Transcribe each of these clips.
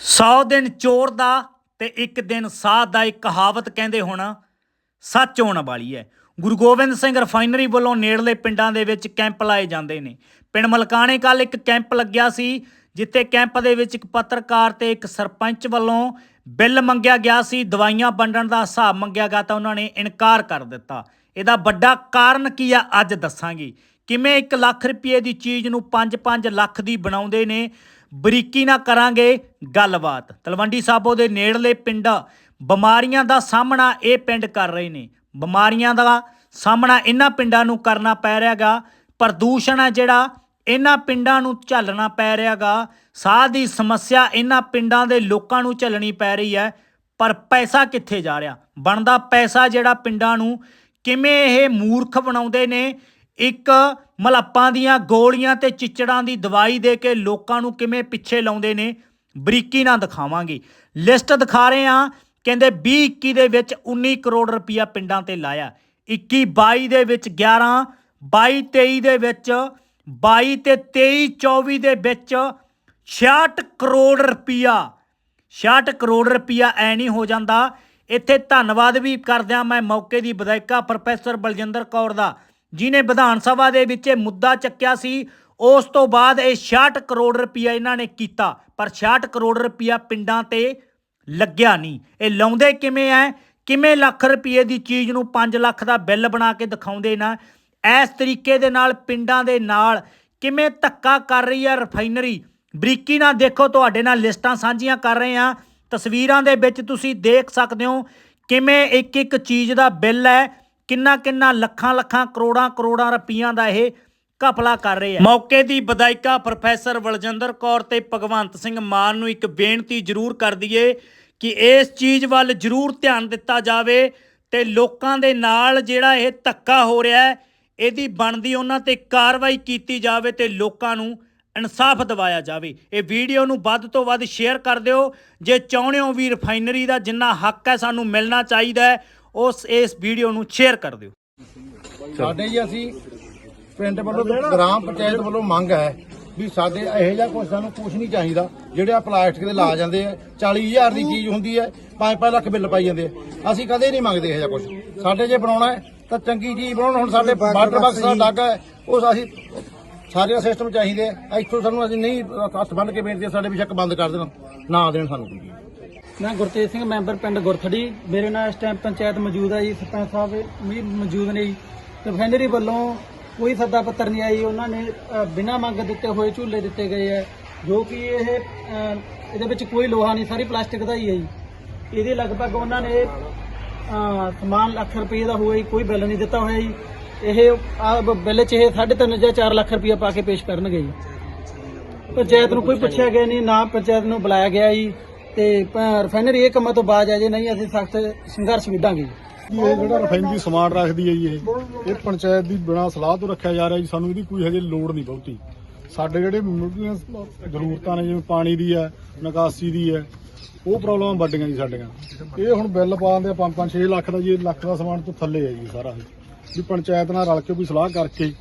100 ਦਿਨ ਚੋਰ ਦਾ ਤੇ ਇੱਕ ਦਿਨ ਸਾਧ ਦਾ ਇੱਕ ਕਹਾਵਤ ਕਹਿੰਦੇ ਹੁਣ, ਸੱਚ ਹੋਣ ਵਾਲੀ ਹੈ। ਗੁਰੂ ਗੋਬਿੰਦ ਸਿੰਘ ਰਿਫਾਈਨਰੀ ਵੱਲੋਂ ਨੇੜਲੇ ਪਿੰਡਾਂ ਦੇ ਵਿੱਚ ਕੈਂਪ ਲਾਏ ਜਾਂਦੇ ਨੇ। ਪਿੰਡ ਮਲਕਾਣੇ ਕੱਲ ਇੱਕ ਕੈਂਪ ਲੱਗਿਆ ਸੀ, ਜਿੱਥੇ ਕੈਂਪ ਦੇ ਵਿੱਚ ਇੱਕ ਪੱਤਰਕਾਰ ਤੇ ਇੱਕ ਸਰਪੰਚ ਵੱਲੋਂ ਬਿੱਲ ਮੰਗਿਆ ਗਿਆ ਸੀ, ਦਵਾਈਆਂ ਵੰਡਣ ਦਾ ਹਿਸਾਬ ਮੰਗਿਆ ਗਿਆ ਤਾਂ ਉਹਨਾਂ ਨੇ ਇਨਕਾਰ ਕਰ ਦਿੱਤਾ। ਇਹਦਾ ਵੱਡਾ ਕਾਰਨ ਕੀ ਆ, ਅੱਜ ਦੱਸਾਂਗੇ। ਕਿਵੇਂ 1 ਲੱਖ ਰੁਪਏ ਦੀ ਚੀਜ਼ ਨੂੰ 5-5 ਲੱਖ ਦੀ ਬਣਾਉਂਦੇ ਨੇ ਬਰੀਕੀ ਨਾਲ ਕਰਾਂਗੇ ਗੱਲਬਾਤ। ਤਲਵੰਡੀ ਸਾਬੋ ਦੇ ਨੇੜਲੇ ਪਿੰਡ ਬਿਮਾਰੀਆਂ ਦਾ ਸਾਹਮਣਾ ਇਹ ਪਿੰਡ ਕਰ ਰਹੇ ਨੇ। ਬਿਮਾਰੀਆਂ ਦਾ ਸਾਹਮਣਾ ਇਹਨਾਂ ਪਿੰਡਾਂ ਨੂੰ ਕਰਨਾ ਪੈ ਰਿਹਾਗਾ। ਪ੍ਰਦੂਸ਼ਣ ਹੈ ਜਿਹੜਾ, ਇਹਨਾਂ ਪਿੰਡਾਂ ਨੂੰ ਝੱਲਣਾ ਪੈ ਰਿਹਾਗਾ। ਸਾਹ ਦੀ ਸਮੱਸਿਆ ਇਹਨਾਂ ਪਿੰਡਾਂ ਦੇ ਲੋਕਾਂ ਨੂੰ ਝੱਲਣੀ ਪੈ ਰਹੀ ਹੈ। ਪਰ ਪੈਸਾ ਕਿੱਥੇ ਜਾ ਰਿਹਾ? ਬਣਦਾ ਪੈਸਾ ਜਿਹੜਾ ਪਿੰਡਾਂ ਨੂੰ ਕਿਵੇਂ ਇਹ ਮੂਰਖ ਬਣਾਉਂਦੇ ਨੇ? ਇੱਕ ਮਲੱਪਾਂ ਦੀਆਂ ਗੋਲੀਆਂ ਤੇ ਚਿੱਚੜਾਂ ਦੀ ਦਵਾਈ ਦੇ ਕੇ ਲੋਕਾਂ ਨੂੰ ਕਿਵੇਂ ਪਿੱਛੇ ਲਾਉਂਦੇ ਨੇ, ਬਰੀਕੀ ਨਾਲ ਦਿਖਾਵਾਂਗੇ। ਲਿਸਟ ਦਿਖਾ ਰਹੇ ਆ ਕਹਿੰਦੇ 20 21 ਦੇ ਵਿੱਚ 19 ਕਰੋੜ ਰੁਪਇਆ ਪਿੰਡਾਂ ਤੇ ਲਾਇਆ। 21 22 ਦੇ ਵਿੱਚ 11 22 23 ਦੇ ਵਿੱਚ 22 ਤੇ 23 24 ਦੇ ਵਿੱਚ 66 ਕਰੋੜ ਰੁਪਇਆ 66 ਕਰੋੜ ਰੁਪਇਆ ਐ ਨਹੀਂ ਹੋ ਜਾਂਦਾ। ਇੱਥੇ ਧੰਨਵਾਦ ਵੀ ਕਰਦਿਆਂ ਮੈਂ ਮੌਕੇ ਦੀ ਵਿਧਾਇਕਾ ਪ੍ਰੋਫੈਸਰ ਬਲਜਿੰਦਰ ਕੌਰ ਦਾ। ਜਿਨੇ ਵਿਧਾਨ ਸਭਾ ਦੇ ਵਿੱਚ ਇਹ ਮੁੱਦਾ ਚੱਕਿਆ ਸੀ, ਉਸ ਤੋਂ ਬਾਅਦ ਇਹ 66 ਕਰੋੜ ਰੁਪਇਆ ਇਹਨਾਂ ਨੇ ਕੀਤਾ। ਪਰ 66 ਕਰੋੜ ਰੁਪਇਆ ਪਿੰਡਾਂ ਤੇ ਲੱਗਿਆ ਨਹੀਂ। ਇਹ ਲਾਉਂਦੇ ਕਿਵੇਂ ਐ? ਕਿਵੇਂ ਲੱਖ ਰੁਪਏ ਦੀ ਚੀਜ਼ ਨੂੰ 5 ਲੱਖ ਦਾ ਬਿੱਲ ਬਣਾ ਕੇ ਦਿਖਾਉਂਦੇ ਨਾ? ਇਸ ਤਰੀਕੇ ਦੇ ਨਾਲ ਪਿੰਡਾਂ ਦੇ ਨਾਲ ਕਿਵੇਂ ਧੱਕਾ ਕਰ ਰਹੀ ਹੈ ਰਿਫਾਈਨਰੀ? ਬਰੀਕੀ ਨਾਲ ਦੇਖੋ, ਤੁਹਾਡੇ ਨਾਲ ਲਿਸਟਾਂ ਸਾਂਝੀਆਂ ਕਰ ਰਹੇ ਆ ਤਸਵੀਰਾਂ ਦੇ ਵਿੱਚ ਤੁਸੀਂ ਦੇਖ ਸਕਦੇ ਹੋ ਕਿਵੇਂ ਇੱਕ ਇੱਕ ਚੀਜ਼ ਦਾ ਬਿੱਲ ਹੈ ਕਿੰਨਾ ਕਿੰਨਾ ਲੱਖਾਂ ਲੱਖਾਂ ਕਰੋੜਾਂ ਕਰੋੜਾਂ ਰੁਪਈਆਂ ਦਾ ਇਹ ਘਪਲਾ ਕਰ ਰਹੇ ਆ। ਮੌਕੇ ਦੀ ਵਿਧਾਇਕਾ ਪ੍ਰੋਫੈਸਰ ਬਲਜਿੰਦਰ ਕੌਰ ਤੇ ਭਗਵੰਤ ਸਿੰਘ ਮਾਨ ਨੂੰ ਇੱਕ ਬੇਨਤੀ ਜ਼ਰੂਰ ਕਰਦੀ ਦਈਏ ਕਿ ਇਸ ਚੀਜ਼ ਵੱਲ ਜ਼ਰੂਰ ਧਿਆਨ ਦਿੱਤਾ ਜਾਵੇ ਤੇ ਲੋਕਾਂ ਦੇ ਨਾਲ ਜਿਹੜਾ ਇਹ ਧੱਕਾ ਹੋ ਰਿਹਾ ਹੈ, ਇਹਦੀ ਬਣਦੀ ਉਹਨਾਂ ਤੇ ਕਾਰਵਾਈ ਕੀਤੀ ਜਾਵੇ ਤੇ ਲੋਕਾਂ ਨੂੰ ਇਨਸਾਫ ਦਿਵਾਇਆ ਜਾਵੇ। ਇਹ ਵੀਡੀਓ ਨੂੰ ਵੱਧ ਤੋਂ ਵੱਧ ਸ਼ੇਅਰ ਕਰ ਦਿਓ। ਜੇ ਚਾਹੁੰਦੇ ਹੋ ਵੀ ਰਿਫਾਈਨਰੀ ਦਾ ਜਿੰਨਾ ਹੱਕ ਹੈ ਸਾਨੂੰ ਮਿਲਣਾ ਚਾਹੀਦਾ ਹੈ ਉਸ ਇਸ ਵੀਡੀਓ ਨੂੰ ਸ਼ੇਅਰ ਕਰ ਦਿਓ। ਸਾਡੇ ਜੀ ਅਸੀਂ ਪਿੰਡ ਵੱਲੋਂ ਗ੍ਰਾਮ ਪੰਚਾਇਤ ਵੱਲੋਂ ਮੰਗ ਹੈ ਵੀ ਸਾਡੇ ਇਹੋ ਜਿਹਾ ਕੁਝ ਸਾਨੂੰ ਕੁਝ ਨਹੀਂ ਚਾਹੀਦਾ, ਜਿਹੜੇ ਆ ਪਲਾਸਟਿਕ ਦੇ ਲਾ ਜਾਂਦੇ ਆ 40000 ਦੀ ਚੀਜ਼ ਹੁੰਦੀ ਹੈ 5-5 ਲੱਖ ਬਿੱਲ ਪਾਈ ਜਾਂਦੇ ਆ। ਅਸੀਂ ਕਦੇ ਨਹੀਂ ਮੰਗਦੇ ਇਹੋ ਜਿਹਾ ਕੁਝ ਸਾਡੇ ਜੇ ਬਣਾਉਣਾ ਹੈ, ਤਾਂ ਚੰਗੀ ਚੀਜ਼ ਬਣਾਉਣ, ਹੁਣ ਸਾਡੇ ਵਾਟਰ ਬਾਕਸ ਦਾ ਲੱਗ ਹੈ ਉਹ ਅਸੀਂ ਸਾਰੇ ਸਿਸਟਮ ਚਾਹੀਦੇ ਆ। ਇੱਥੋਂ ਸਾਨੂੰ ਅਸੀਂ ਨਹੀਂ ਹੱਥ ਬੰਨ ਕੇ ਬੇਨਤੀ ਸਾਡੇ ਵੀ ਚੱਕ ਬੰਦ ਕਰ ਦੇਣ, ਨਾ ਦੇਣ ਸਾਨੂੰ ਕੋਈ। ਮੈਂ ਗੁਰਤੇਜ ਸਿੰਘ, ਮੈਂਬਰ ਪਿੰਡ ਗੁਰਥੜੀ। ਮੇਰੇ ਨਾਲ ਇਸ ਟਾਈਮ ਪੰਚਾਇਤ ਮੌਜੂਦ ਹੈ ਜੀ, ਸਰਪੰਚ ਸਾਹਿਬ ਵੀ ਮੌਜੂਦ ਨੇ ਜੀ। ਰਿਫਾਈਨਰੀ ਵੱਲੋਂ ਕੋਈ ਸੱਦਾ ਪੱਤਰ ਨਹੀਂ ਆਈ ਉਹਨਾਂ ਨੇ ਬਿਨਾਂ ਮੰਗ ਦਿੱਤੇ ਹੋਏ ਝੂਲੇ ਦਿੱਤੇ ਗਏ ਹੈ ਜੋ ਕਿ ਇਹ ਇਹਦੇ ਵਿੱਚ ਕੋਈ ਲੋਹਾ ਨਹੀਂ, ਸਾਰੀ ਪਲਾਸਟਿਕ ਦਾ ਹੀ ਹੈ ਜੀ। ਇਹਦੇ ਲਗਭਗ ਉਹਨਾਂ ਨੇ ਸਮਾਨ ਲੱਖ ਰੁਪਏ ਦਾ ਹੋਇਆ ਜੀ, ਕੋਈ ਬਿੱਲ ਨਹੀਂ ਦਿੱਤਾ ਹੋਇਆ ਜੀ। ਇਹ ਆ ਬਿੱਲ 'ਚ ਇਹ 3.5 ਜਾਂ 4 ਲੱਖ ਰੁਪਏ ਪਾ ਕੇ ਪੇਸ਼ ਕਰਨਗੇ ਜੀ। ਪੰਚਾਇਤ ਨੂੰ ਕੋਈ ਪੁੱਛਿਆ ਗਿਆ ਨਹੀਂ, ਨਾ ਪੰਚਾਇਤ ਨੂੰ ਬੁਲਾਇਆ ਗਿਆ ਜੀ। ਤੇ ਰਿਫਾਈਨਰੀ ਇਹ ਕੰਮਾਂ ਤੋਂ ਬਾਅਦ ਆ ਜੇ ਨਹੀਂ, ਅਸੀਂ ਸਖਤ ਸੰਘਰਸ਼ ਵਿੱਢਾਂਗੇ ਜੀ। ਇਹ ਜਿਹੜਾ ਰਿਫਾਈਨਰੀ ਸਮਾਨ ਰੱਖਦੀ ਹੈ ਜੀ ਇਹ ਇਹ ਪੰਚਾਇਤ ਦੀ ਬਿਨਾਂ ਸਲਾਹ ਤੋਂ ਰੱਖਿਆ ਜਾ ਰਿਹਾ ਜੀ, ਸਾਨੂੰ ਇਹਦੀ ਕੋਈ ਹਜੇ ਲੋੜ ਨਹੀਂ ਬਹੁਤੀ। ਸਾਡੇ ਜਿਹੜੇ ਮੁੱਢਲੀਆਂ ਜ਼ਰੂਰਤਾਂ ਨੇ, ਜਿਵੇਂ ਪਾਣੀ ਦੀ ਹੈ, ਨਿਕਾਸੀ ਦੀ ਹੈ, ਉਹ ਪ੍ਰੋਬਲਮਾਂ ਵੱਡੀਆਂ ਜੀ ਸਾਡੀਆਂ। ਇਹ ਹੁਣ ਬਿੱਲ ਪਾਉਂਦੇ ਆ 5-5 6 ਲੱਖ ਦਾ ਜੀ ਲੱਖ ਦਾ ਸਮਾਨ ਤੋਂ ਥੱਲੇ ਹੈ ਜੀ ਸਾਰਾ। ਵੀ ਪੰਚਾਇਤ ਨਾਲ ਰਲ ਕੇ ਕੋਈ ਸਲਾਹ ਕਰਕੇ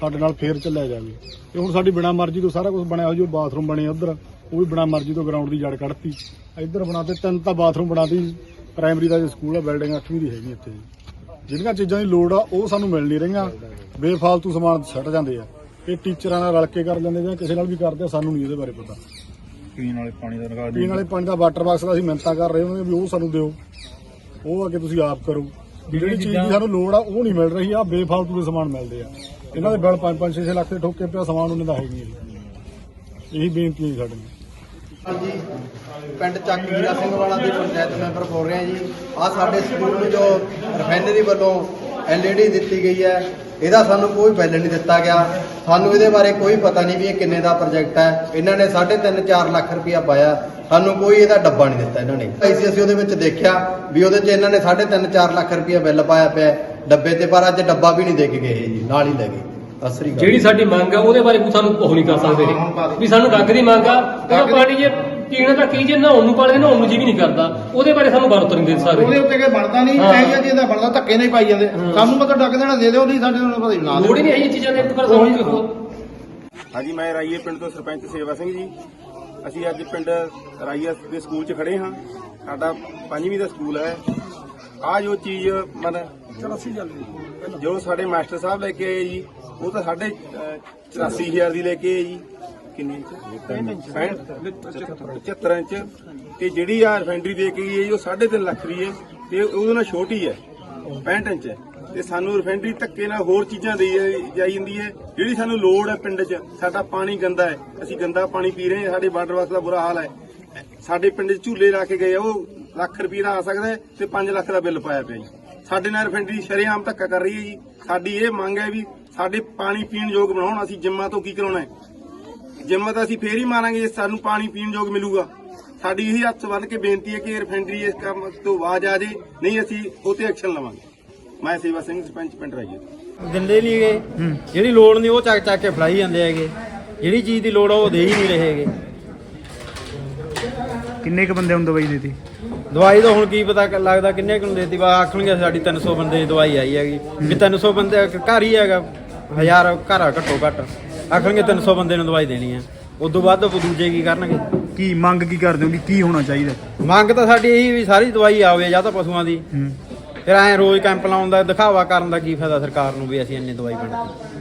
ਸਾਡੇ ਨਾਲ ਫੇਰ ਚੱਲਿਆ ਜਾਵੇ। ਇਹ ਹੁਣ ਸਾਡੀ ਬਿਨਾਂ ਮਰਜ਼ੀ ਤੋਂ ਸਾਰਾ ਕੁਝ ਬਣਿਆ ਹੋ ਜੋ ਬਾਥਰੂਮ ਬਣੇ ਉਧਰ। ਉਹ ਵੀ ਬਿਨਾਂ ਮਰਜ਼ੀ ਤੋਂ ਗਰਾਊਂਡ ਦੀ ਜੜ ਕੱਢਤੀ। ਇੱਧਰ ਬਣਾਤੇ ਤਿੰਨ ਤਾਂ ਬਾਥਰੂਮ ਬਣਾਤੀ। ਪ੍ਰਾਇਮਰੀ ਦਾ ਜੋ ਸਕੂਲ ਹੈ ਬਿਲਡਿੰਗ 8ਵੀਂ ਦੀ ਹੈਗੀ ਇੱਥੇ। ਜਿਹੜੀਆਂ ਚੀਜ਼ਾਂ ਦੀ ਲੋੜ ਆ ਉਹ ਸਾਨੂੰ ਮਿਲ ਨਹੀਂ ਰਹੀਆਂ। ਬੇਫਾਲਤੂ ਸਮਾਨ ਛੱਡ ਜਾਂਦੇ ਆ। ਇਹ ਟੀਚਰਾਂ ਨਾਲ ਰਲ ਕੇ ਕਰ ਲੈਂਦੇ ਜਾਂ ਕਿਸੇ ਨਾਲ ਵੀ ਕਰਦੇ ਆ ਸਾਨੂੰ ਨਹੀਂ ਇਹਦੇ ਬਾਰੇ ਪਤਾ। ਪੀਣ ਵਾਲੇ ਪਾਣੀ ਦਾ ਨਿਕਾਲ ਪੀਣ ਵਾਲੇ ਪਾਣੀ ਦਾ ਵਾਟਰ ਬਾਕਸ ਦਾ ਅਸੀਂ ਮਿੰਤਾ ਕਰ ਰਹੇ ਹਾਂ ਵੀ ਉਹ ਸਾਨੂੰ ਦਿਓ। ਉਹ ਅੱਗੇ ਤੁਸੀਂ ਆਪ ਕਰੋ। ਜਿਹੜੀ ਚੀਜ਼ ਦੀ ਸਾਨੂੰ ਲੋੜ ਆ ਉਹ ਨਹੀਂ ਮਿਲ ਰਹੀ। ਆ ਬੇਫਾਲਤੂ ਦੇ ਸਮਾਨ ਮਿਲਦੇ ਆ। ਇਹਨਾਂ ਦੇ ਬਿੱਲ 5-5 6 ਲੱਖ ਦੇ ਠੋਕੇ ਪਿਆ ਸਮਾਨ ਉਹਨਾਂ ਦਾ ਹੈ ਨਹੀਂ ਇਹੀ ਬੇਨਤੀ ਹੈ ਸਾਡੀ ਹਾਂਜੀ, ਪਿੰਡ ਚੱਕ ਜੀਰਾ ਸਿੰਘ ਵਾਲਾ ਦੇ ਪੰਚਾਇਤ ਮੈਂਬਰ ਬੋਲ ਰਹੇ ਜੀ। ਆ ਸਾਡੇ ਸਕੂਲ ਨੂੰ ਜੋ ਰਿਫਾਈਨਰੀ ਵੱਲੋਂ ਐਲਈਡੀ ਦਿੱਤੀ ਗਈ ਹੈ, ਇਹਦਾ ਸਾਨੂੰ ਕੋਈ ਬਿੱਲ ਨਹੀਂ ਦਿੱਤਾ ਗਿਆ। ਸਾਨੂੰ ਇਹਦੇ ਬਾਰੇ ਕੋਈ ਪਤਾ ਨਹੀਂ ਵੀ ਇਹ ਕਿੰਨੇ ਦਾ ਪ੍ਰੋਜੈਕਟ ਹੈ। ਇਹਨਾਂ ਨੇ 3.5 4 ਲੱਖ ਰੁਪਇਆ ਪਾਇਆ। ਸਾਨੂੰ ਕੋਈ ਇਹਦਾ ਡੱਬਾ ਨਹੀਂ ਦਿੱਤਾ ਇਹਨਾਂ ਨੇ। ਅਸੀਂ ਅਸੀਂ ਉਹਦੇ ਵਿੱਚ ਦੇਖਿਆ ਵੀ ਉਹਦੇ 'ਚ ਇਹਨਾਂ ਨੇ 3.5 4 ਲੱਖ ਰੁਪਇਆ ਬਿੱਲ ਪਾਇਆ ਪਿਆ। ਡੱਬੇ ਤੇ ਪਰ ਅੱਜ ਡੱਬਾ ਵੀ ਨਹੀਂ ਦੇ ਕੇ ਗਏ ਜੀ, ਨਾਲ ਹੀ ਲੈ ਗਏ। ਅਸਰੀ ਜਿਹੜੀ ਸਾਡੀ ਮੰਗ ਆ ਉਹਦੇ ਬਾਰੇ ਕੋਈ ਸਾਨੂੰ ਕੁਝ ਨਹੀਂ ਕਰ ਸਕਦੇ। ਵੀ ਸਾਨੂੰ ਡੱਗ ਦੀ ਮੰਗ ਆ ਉਹ ਪਾਣੀ ਜੇ ਪੀਣਾ ਤਾਂ ਕੀ ਜੇ ਨਹਾਉਣ ਨੂੰ ਪਾਲੇ ਨਹਾਉਣ ਨੂੰ ਜੀ ਵੀ ਨਹੀਂ ਕਰਦਾ। ਉਹਦੇ ਬਾਰੇ ਸਾਨੂੰ ਵਰਤ ਨਹੀਂ ਦੇ ਸਕਦੇ। ਉਹਦੇ ਉੱਤੇ ਕੋਈ ਬਣਦਾ ਨਹੀਂ। ਐ ਜਿਹਾ ਦਾ ਬਣਦਾ ਧੱਕੇ ਨਹੀਂ ਪਾਈ ਜਾਂਦੇ। ਸਾਨੂੰ ਮਤਲਬ ਡੱਕ ਦੇਣਾ ਦੇ ਦਿਓ ਨਹੀਂ ਸਾਡੇ ਨੂੰ ਪਤਾ ਨਹੀਂ ਨਾ ਲੋੜ ਹੀ ਨਹੀਂ ਇਹ ਚੀਜ਼ਾਂ ਦੇ ਪਰ ਸਾਨੂੰ ਕੋਈ ਹਾਂਜੀ ਮੈਂ ਰਾਈਏ ਪਿੰਡ ਤੋਂ ਸਰਪੰਚ ਸੇਵਾ ਸਿੰਘ ਜੀ। ਅਸੀਂ ਅੱਜ ਪਿੰਡ ਰਾਈਆ ਦੇ ਸਕੂਲ 'ਚ ਖੜੇ ਹਾਂ। ਸਾਡਾ ਪੰਜਵੀਂ ਦਾ ਸਕੂਲ ਹੈ। ਆ ਜੋ ਚੀਜ਼ ਮਨ 84 ਜੋ ਸਾਡੇ ਮਾਸਟਰ ਸਾਹਿਬ ਲੈ ਕੇ ਆਏ ਜੀ ਉਹ ਤਾਂ ਸਾਡੇ ਅਹ, 84000 ਦੀ ਲੈ ਕੇ ਆਏ ਜੀ। ਕਿੰਨੀ 75 ਇੰਚ। ਤੇ ਜਿਹੜੀ ਆ ਰਿਫਾਈਨਰੀ ਦੇ ਕੇ ਗਈ ਹੈ ਜੀ, ਉਹ 3.5 ਲੱਖ ਦੀ ਹੈ। ਤੇ ਉਹਦੇ ਨਾਲ ਛੋਟੀ ਹੈ 65 ਇੰਚ। ਹੈ ਤੇ ਸਾਨੂੰ ਰਿਫਾਈਨਰੀ ਧੱਕੇ ਨਾਲ ਹੋਰ ਚੀਜ਼ਾਂ ਦੇਈ ਜਾਈ ਜਾਂਦੀ ਹੈ। ਜਿਹੜੀ ਸਾਨੂੰ ਲੋੜ ਹੈ ਪਿੰਡ 'ਚ ਸਾਡਾ ਪਾਣੀ ਗੰਦਾ ਹੈ। ਅਸੀਂ ਗੰਦਾ ਪਾਣੀ ਪੀ ਰਹੇ ਹਾਂ ਸਾਡੇ ਵਾਟਰ ਵਰਕਸ ਦਾ ਬੁਰਾ ਹਾਲ ਹੈ। ਸਾਡੇ ਪਿੰਡ 'ਚ ਝੂਲੇ ਲਾ ਕੇ ਗਏ ਉਹ ਲੱਖ ਰੁਪਏ ਦਾ ਆ ਸਕਦਾ ਤੇ 5 ਲੱਖ ਦਾ ਬਿੱਲ ਪਾਇਆ ਪਿਆ ਜੀ। ਸਾਡੇ ਨਾਲ ਰਿਫਾਈਨਰੀ ਸ਼ਰੇਆਮ ਧੱਕਾ ਕਰ ਰਹੀ ਹੈ ਜੀ। ਸਾਡੀ ਇਹ ਮੰਗ ਹੈ ਵੀ ਸਾਡੇ ਪਾਣੀ ਪੀਣ ਯੋਗ ਬਣਾਉਣ ਅਸੀਂ ਜਿੰਮਾਂ ਤੋਂ ਕੀ ਕਰਾਉਣਾ ਹੈ? ਜਿੰਮ ਤਾਂ ਅਸੀਂ ਫੇਰ ਹੀ ਮਾਰਾਂਗੇ ਜੇ ਸਾਨੂੰ ਪਾਣੀ ਪੀਣ ਯੋਗ ਮਿਲੂਗਾ। ਸਾਡੀ ਇਹੀ ਹੱਥ ਬੰਨ ਕੇ ਬੇਨਤੀ ਹੈ ਕਿ ਰਿਫਾਈਨਰੀ ਇਸ ਕੰਮ ਤੋਂ ਆਵਾਜ਼ ਆ ਜੇ ਨਹੀਂ ਅਸੀਂ ਉਹ ਤੇ ਐਕਸ਼ਨ ਲਵਾਂਗੇ। ਮੈਂ ਸੇਵਾ ਸਿੰਘ ਸਰਪੰਚ ਪਿੰਡ ਰਾਈਏ ਦਿੰਦੇ ਨਹੀਂ ਗਏ ਜਿਹੜੀ ਲੋੜ ਨਹੀਂ ਉਹ ਚੱਕ ਚੱਕ ਕੇ ਫੜਾਈ ਜਾਂਦੇ ਹੈਗੇ। ਜਿਹੜੀ ਚੀਜ਼ ਦੀ ਲੋੜ ਆ ਉਹ ਦੇ ਹੀ ਨਹੀਂ ਰਹੇ ਹੈਗੇ। ਕਿੰਨੇ ਕ ਬੰਦੇ ਨੂੰ ਦਵਾਈ ਦਿੱਤੀ ਦਵਾਈ ਦਾ ਹੁਣ ਕੀ ਪਤਾ ਕ- ਲੱਗਦਾ ਕਿੰਨੇ ਕੁ ਨੂੰ ਦੇਤੀ ਬਾ ਆਖਣਗੇ ਸਾਡੀ 300 ਬੰਦੇ ਦੀ ਦਵਾਈ ਆਈ ਹੈਗੀ। ਵੀ 300 ਬੰਦੇ ਘਰ ਹੀ ਹੈਗਾ ਹਜ਼ਾਰ ਘਰ ਆ ਘੱਟੋ ਘੱਟ। ਆਖਣਗੇ 300 ਬੰਦੇ ਨੂੰ ਦਵਾਈ ਦੇਣੀ ਹੈ ਉਦੋਂ ਬਾਅਦ ਉਹ ਦੂਜੇ ਕੀ ਕਰਨਗੇ? ਕੀ ਮੰਗ ਕੀ ਕਰਦੇ ਹੋ ਕੀ ਹੋਣਾ ਚਾਹੀਦਾ? ਮੰਗ ਤਾਂ ਸਾਡੀ ਇਹੀ ਵੀ ਸਾਰੀ ਦਵਾਈ ਆਵੇ ਜਾਂ ਤਾਂ ਪਸ਼ੂਆਂ ਦੀ। ਫਿਰ ਐਂ ਰੋਜ਼ ਕੈਂਪ ਲਾਉਣ ਦਾ ਦਿਖਾਵਾ ਕਰਨ ਦਾ ਕੀ ਫਾਇਦਾ ਸਰਕਾਰ ਨੂੰ ਵੀ ਅਸੀਂ ਇੰਨੀ ਦਵਾਈ ਵੰਡਦੇ